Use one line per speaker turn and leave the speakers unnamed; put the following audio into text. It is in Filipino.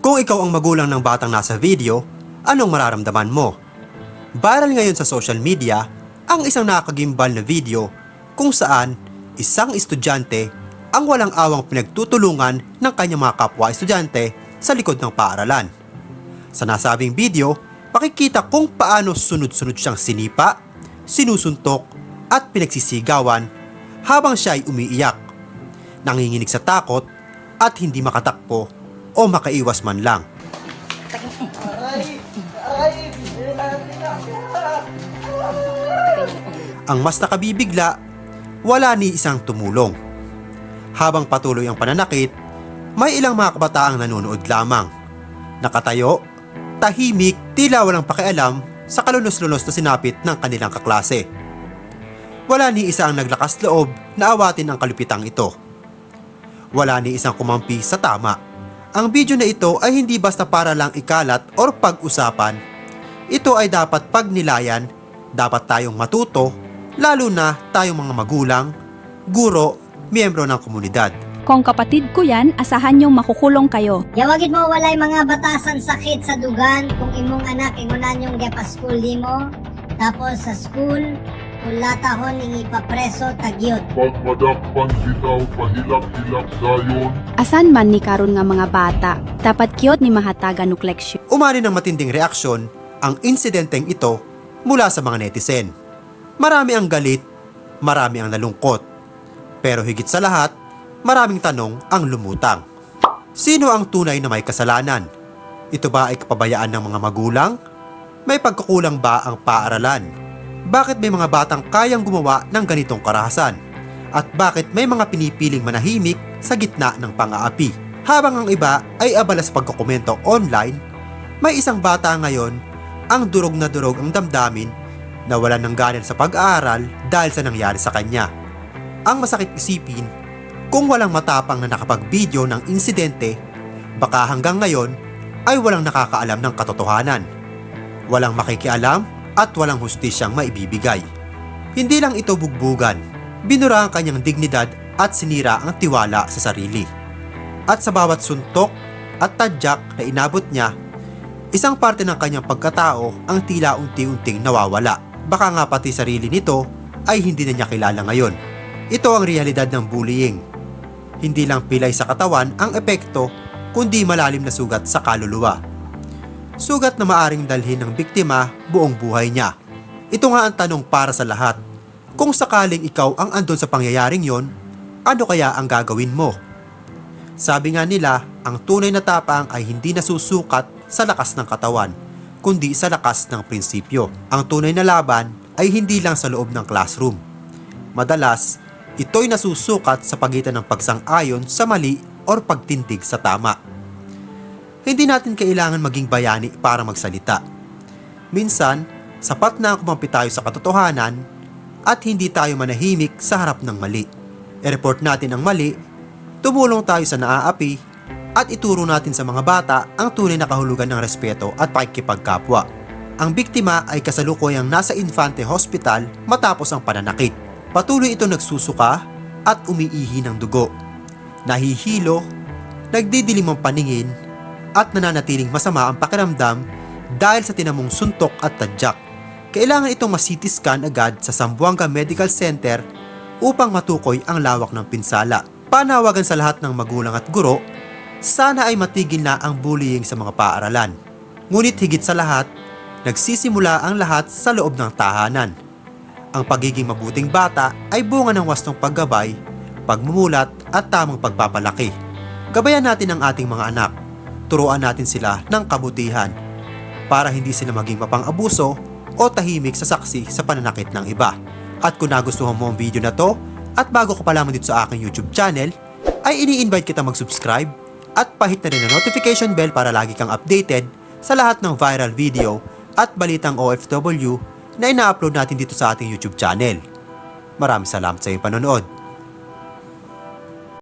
Kung ikaw ang magulang ng batang nasa video, anong mararamdaman mo? Viral ngayon sa social media ang isang nakakagimbal na video kung saan isang estudyante ang walang awang pinagtutulungan ng kanyang mga kapwa estudyante sa likod ng paaralan. Sa nasabing video, makikita kung paano sunod-sunod siyang sinipa, sinusuntok at pinagsisigawan habang siya ay umiiyak, nanginginig sa takot at hindi makatakpo o makaiwas man lang. Ang mas nakabibigla, wala ni isang tumulong. Habang patuloy ang pananakit, may ilang mga kabataang nanonood lamang. Nakatayo, tahimik, tila walang pakialam sa kalunos-lunos na sinapit ng kanilang kaklase. Wala ni isa ang naglakas loob na awatin ang kalupitang ito. Wala ni isang kumampi sa tama. Ang video na ito ay hindi basta para lang ikalat or pag-usapan. Ito ay dapat pagnilayan, dapat tayong matuto, lalo na tayong mga magulang, guro, miyembro ng komunidad.
Kung kapatid ko yan, asahan niyong makukulong kayo.
Yawagid mo walay mga batasan sakit sa dugan kung imong anak ingunan yung gepa school nimo. Tapos sa school, ulatahon ning ipapreso tagyot.
Pagmadakpan bitaw pahilak-hilak dayon
Asan man ni karon nga mga bata, dapat kiyot ni mahatagan og leksyon.
Umani ng matinding reaksyon ang insidenteng ito mula sa mga netizen. Marami ang galit, marami ang nalungkot. Pero higit sa lahat, maraming tanong ang lumutang. Sino ang tunay na may kasalanan? Ito ba ay kapabayaan ng mga magulang? May pagkukulang ba ang paaralan? Bakit may mga batang kayang gumawa ng ganitong karahasan? At bakit may mga pinipiling manahimik sa gitna ng pang-aapi? Habang ang iba ay abala sa pagkukomento online, may isang bata ngayon ang durog na durog ang damdamin na wala ng ganan sa pag-aaral dahil sa nangyari sa kanya. Ang masakit isipin, kung walang matapang na nakapag-video ng insidente, baka hanggang ngayon ay walang nakakaalam ng katotohanan. Walang makikialam at walang hustisyang maibibigay. Hindi lang ito bugbugan, binura ang kanyang dignidad at sinira ang tiwala sa sarili. At sa bawat suntok at tadyak na inabot niya, isang parte ng kanyang pagkatao ang tila unti-unting nawawala. Baka nga pati sarili nito ay hindi na niya kilala ngayon. Ito ang realidad ng bullying. Hindi lang pilay sa katawan ang epekto, kundi malalim na sugat sa kaluluwa. Sugat na maaring dalhin ng biktima buong buhay niya. Ito nga ang tanong para sa lahat. Kung sakaling ikaw ang andon sa pangyayaring yon, ano kaya ang gagawin mo? Sabi nga nila, ang tunay na tapang ay hindi nasusukat sa lakas ng katawan, kundi sa lakas ng prinsipyo. Ang tunay na laban ay hindi lang sa loob ng classroom. Madalas, ito'y nasusukat sa pagitan ng pagsang-ayon sa mali or pagtindig sa tama. Hindi natin kailangan maging bayani para magsalita. Minsan, sapat na kumampi tayo sa katotohanan at hindi tayo manahimik sa harap ng mali. I-report natin ang mali, tumulong tayo sa naaapi, at ituro natin sa mga bata ang tunay na kahulugan ng respeto at pakikipagkapwa. Ang biktima ay kasalukuyang nasa Infante Hospital matapos ang pananakit. Patuloy ito nagsusuka at umiihi ng dugo. Nahihilo, nagdidilim ang paningin, at nananatiling masama ang pakiramdam dahil sa tinamong suntok at tadyak. Kailangan itong ma-CT scan agad sa Zamboanga Medical Center upang matukoy ang lawak ng pinsala. Panawagan sa lahat ng magulang at guro, sana ay matigil na ang bullying sa mga paaralan. Ngunit higit sa lahat, nagsisimula ang lahat sa loob ng tahanan. Ang pagiging mabuting bata ay bunga ng wastong paggabay, pagmumulat at tamang pagpapalaki. Gabayan natin ang ating mga anak. Turuan natin sila ng kabutihan para hindi sila maging mapang-abuso o tahimik sa saksi sa pananakit ng iba. At kung nagustuhan mo ang video na to at bago ka pa lamang dito sa aking YouTube channel, ay ini-invite kita mag-subscribe at pahit na rin ang notification bell para lagi kang updated sa lahat ng viral video at balitang OFW na ina-upload natin dito sa ating YouTube channel. Maraming salamat sa iyong panonood.